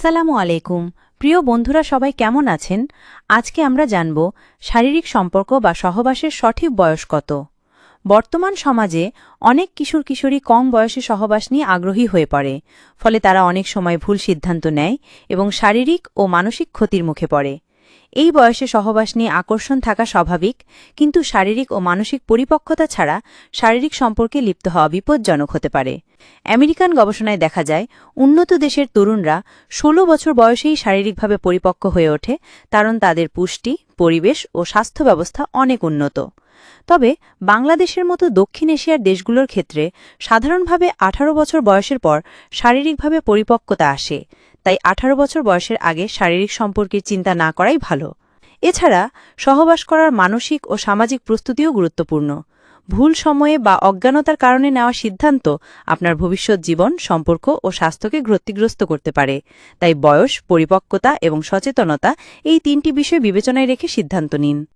আসসালামু আলাইকুম। প্রিয় বন্ধুরা, সবাই কেমন আছেন? আজকে আমরা জানব শারীরিক সম্পর্ক বা সহবাসের সঠিক বয়স কত। বর্তমান সমাজে অনেক কিশোর কিশোরী কম বয়সে সহবাস নিয়ে আগ্রহী হয়ে পড়ে, ফলে তারা অনেক সময় ভুল সিদ্ধান্ত নেয় এবং শারীরিক ও মানসিক ক্ষতির মুখে পড়ে। এই বয়সে সহবাস নিয়ে আকর্ষণ থাকা স্বাভাবিক, কিন্তু শারীরিক ও মানসিক পরিপক্কতা ছাড়া শারীরিক সম্পর্কে লিপ্ত হওয়া বিপজ্জনক হতে পারে। আমেরিকান গবেষণায় দেখা যায়, উন্নত দেশের তরুণরা ১৬ বছর বয়সেই শারীরিকভাবে পরিপক্ক হয়ে ওঠে, কারণ তাদের পুষ্টি, পরিবেশ ও স্বাস্থ্য ব্যবস্থা অনেক উন্নত। তবে বাংলাদেশের মতো দক্ষিণ এশিয়ার দেশগুলোর ক্ষেত্রে সাধারণভাবে ১৮ বছর বয়সের পর শারীরিকভাবে পরিপক্কতা আসে তাই ১৮ বছর বয়সের আগে শারীরিক সম্পর্কের চিন্তা না করাই ভালো। এছাড়া সহবাস করার মানসিক ও সামাজিক প্রস্তুতিও গুরুত্বপূর্ণ। ভুল সময়ে বা অজ্ঞানতার কারণে নেওয়া সিদ্ধান্ত আপনার ভবিষ্যৎ জীবন, সম্পর্ক ও স্বাস্থ্যকে ক্ষতিগ্রস্ত করতে পারে। তাই বয়স, পরিপক্কতা এবং সচেতনতা এই তিনটি বিষয় বিবেচনায় রেখে সিদ্ধান্ত নিন।